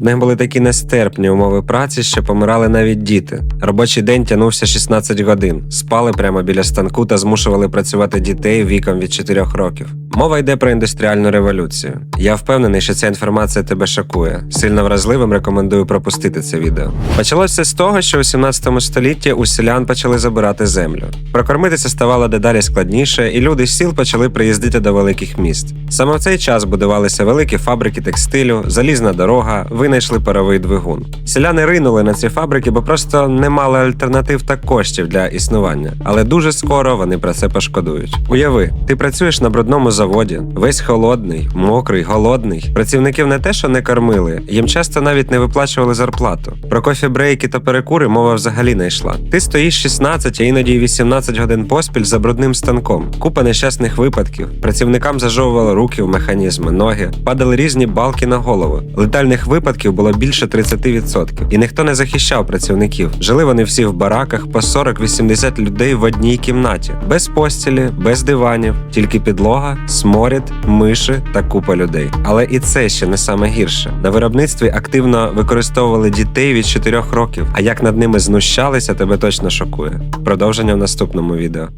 В них були такі нестерпні умови праці, що помирали навіть діти. Робочий день тягнувся 16 годин, спали прямо біля станку та змушували працювати дітей віком від 4 років. Мова йде про індустріальну революцію. Я впевнений, що ця інформація тебе шокує. Сильно вразливим рекомендую пропустити це відео. Почалося з того, що у 17 столітті у селян почали забирати землю. Прокормитися ставало дедалі складніше, і люди з сіл почали приїздити до великих міст. Саме в цей час будувалися великі фабрики текстилю, залізна дорога, винайшли паровий двигун. Селяни ринули на ці фабрики, бо просто не мали альтернатив та коштів для існування. Але дуже скоро вони про це пошкодують. Уяви, ти працюєш на брудному заводі, весь холодний, мокрий, голодний. Працівників не те, що не кормили, їм часто навіть не виплачували зарплату. Про кофі-брейки та перекури мова взагалі не йшла. Ти стоїш 16, а іноді 18 годин поспіль за брудним станком. Купа нещасних випадків. Працівникам зажовувало руки в механізми, ноги, падали різні балки на голову. Летальних випадків було більше 30%. І ніхто не захищав працівників. Жили вони всі в бараках по 40-80 людей в одній кімнаті, без постілі, без диванів, тільки підлога, сморід, миші та купа людей. Але і це ще не саме гірше. На виробництві активно використовували дітей від 4 років. А як над ними знущалися, тебе точно шокує. Продовження в наступному відео.